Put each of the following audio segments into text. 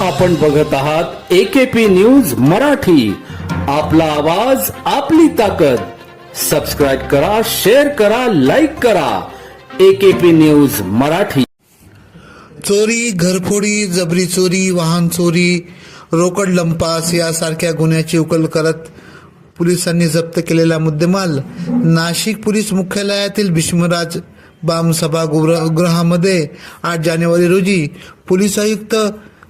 आपण बघत आहात एकेपी न्यूज मराठी. आपला आवाज आपली ताकद. सबस्क्राईब करा शेअर करा लाईक करा. AKP news Marathi. चोरी घरफोडी जबरी चोरी वाहन चोरी रोकड लंपास यासारख्या गुन्ह्याची उकल करत पोलिसांनी जप्त केलेला मुद्देमाल नाशिक पोलीस मुख्यालयातील भीष्मराज बाम सभागृहामध्ये आठ जानेवारी रोजी पोलीस आयुक्त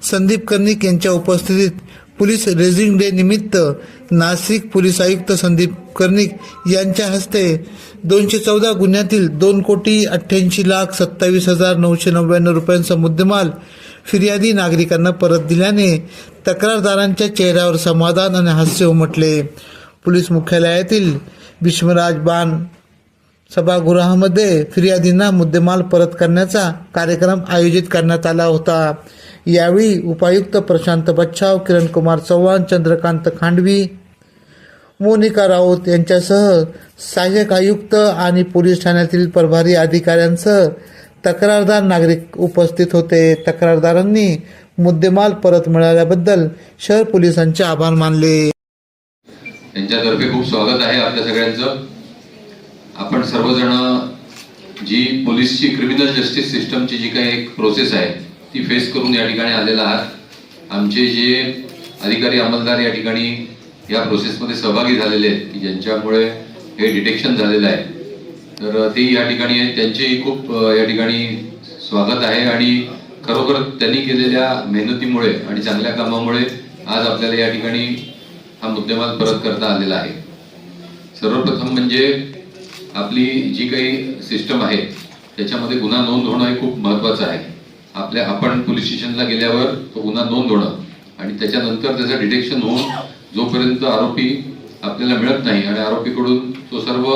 संदीप कर्णिक यांच्या उपस्थितीत पोलीस रेझिंग डे निमित्त नाशिक पोलीस आयुक्त संदीप कर्णिक यांच्या हस्ते दोनशे चौदा गुन्ह्यातील दोन कोटी अठ्ठ्याऐंशी लाख सत्तावीस हजार नऊशे नव्याण्णव रुपयांचा मुद्देमाल फिर्यादी नागरिकांना परत दिल्याने तक्रारदारांच्या चेहऱ्यावर समाधान आणि हास्य उमटले. पोलीस मुख्यालयातील भीष्मराज बाण सभागृहामध्ये फिर्यादींना मुद्देमाल परत करण्याचा कार्यक्रम आयोजित करण्यात आला होता. यावेळी उपायुक्त प्रशांत बच्छाव किरण कुमार चव्हाण चंद्रकांत खांडवी मोनिका राऊत यांच्यासह सहाय्यक आयुक्त आणि पोलीस ठाण्यातील प्रभारी अधिकाऱ्यांसह तक्रारदार नागरिक उपस्थित होते. तक्रारदारांनी मुद्देमाल परत मिळाल्याबद्दल शहर पोलिसांचे आभार मानले. त्यांच्यातर्फे खूप स्वागत आहे आपल्या सगळ्यांचं. आपण सर्वजण जी पोलीसची क्रिमिनल जस्टिस सिस्टमची जी काही एक प्रोसेस आहे ती फेस करून या ठिकाणी आलेला आहात. आमचे जे अधिकारी अंमलदार या ठिकाणी या प्रोसेसमध्ये सहभागी झालेले आहेत की ज्यांच्यामुळे हे डिटेक्शन झालेलं आहे. तर ते या ठिकाणी आहेत. त्यांचेही खूप या ठिकाणी स्वागत आहे आणि खरोखर त्यांनी केलेल्या मेहनतीमुळे आणि चांगल्या कामामुळे आज आपल्याला या ठिकाणी हा मुद्देमाल परत करता आलेला आहे. सर्वप्रथम म्हणजे आपली जी काही सिस्टम आहे त्याच्यामध्ये गुन्हा नोंद होणं हे खूप महत्वाचं आहे. आपल्या आपण पोलीस स्टेशनला गेल्यावर तो गुन्हा नोंद होणं आणि त्याच्यानंतर त्याचं डिटेक्शन होऊन जोपर्यंत आरोपी आपल्याला मिळत नाही आणि आरोपीकडून तो सर्व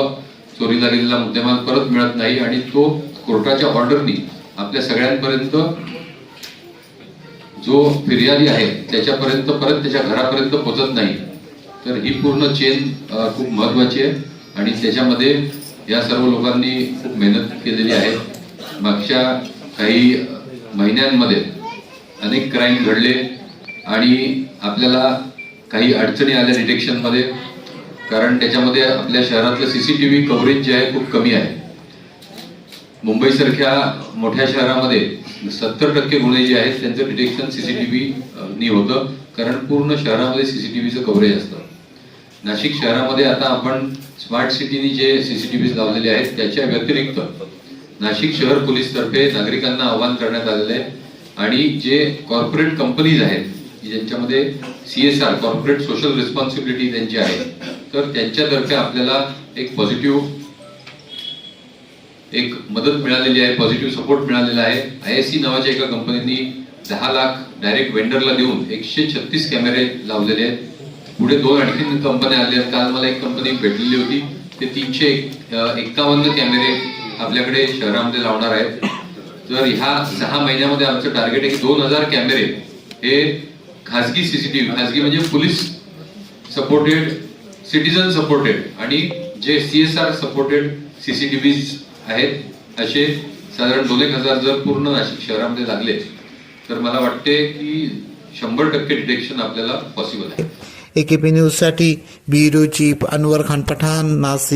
चोरीला गेलेला मुद्देमाल परत मिळत नाही आणि तो कोर्टाच्या ऑर्डरनी आपल्या सगळ्यांपर्यंत जो फिर्यादी आहे त्याच्यापर्यंत परत त्याच्या घरापर्यंत पोचत नाही. तर ही पूर्ण चेन खूप महत्वाची आहे आणि त्याच्यामध्ये या सर्व लोकांनी खूप मेहनत केलेली आहे. मागच्या काही महिन्यांमध्ये अनेक क्राईम घडले आणि आपल्याला काही अडचणी आल्या डिटेक्शनमध्ये कारण त्याच्यामध्ये आपल्या शहरातलं C C T V coverage जे आहे खूप कमी आहे. मुंबईसारख्या मोठ्या शहरामध्ये सत्तर टक्के गुन्हे जे आहेत त्यांचं डिटेक्शन टी व्हीनी होतं. कारण पूर्ण शहरामध्ये सी सी टी व्हीचं कव्हरेज असतं. नाशिक शहरामध्ये आता आपण स्मार्ट सिटीनी जे सी सी टी व्हीज लावलेले आहेत त्याच्या व्यतिरिक्त नाशिक शहर पोलीस तर्फे नागरिकांना आवाहन करण्यात आलेलं आहे. आणि जे कॉर्पोरेट कंपनीज आहेत ज्यांच्यामध्ये C S R corporate social responsibility त्यांची आहे तर त्यांच्यातर्फे आपल्याला एक पॉझिटिव्ह एक मदत मिळालेली आहे पॉझिटिव्ह सपोर्ट मिळालेला आहे. आय एस सी नावाच्या एका कंपनीनी दहा लाख डायरेक्ट वेंडरला देऊन एकशे छत्तीस कॅमेरे लावलेले आहेत. पुढे दोन आणखीन कंपन्या आल्या आहेत. काल मला एक कंपनी भेटलेली होती. ते तीनशे एक्कावन्न कॅमेरे आपल्याकडे शहरामध्ये लावणार आहेत. तर ह्या सहा महिन्यामध्ये आमचं टार्गेट आहे की दोन हजार कॅमेरे हे खाजगी सीसीटीव्ही खाजगी म्हणजे पोलीस सपोर्टेड सिटीजन सपोर्टेड आणि जे C S R supported CCTV आहेत असे साधारण दोन एक हजार जर पूर्ण नाशिक शहरामध्ये लागले तर मला वाटते की शंभर टक्के डिटेक्शन आपल्याला पॉसिबल आहे. एकेपी न्यूजसाठी ब्युरो चीफ अनवर खान पठाण नाशिक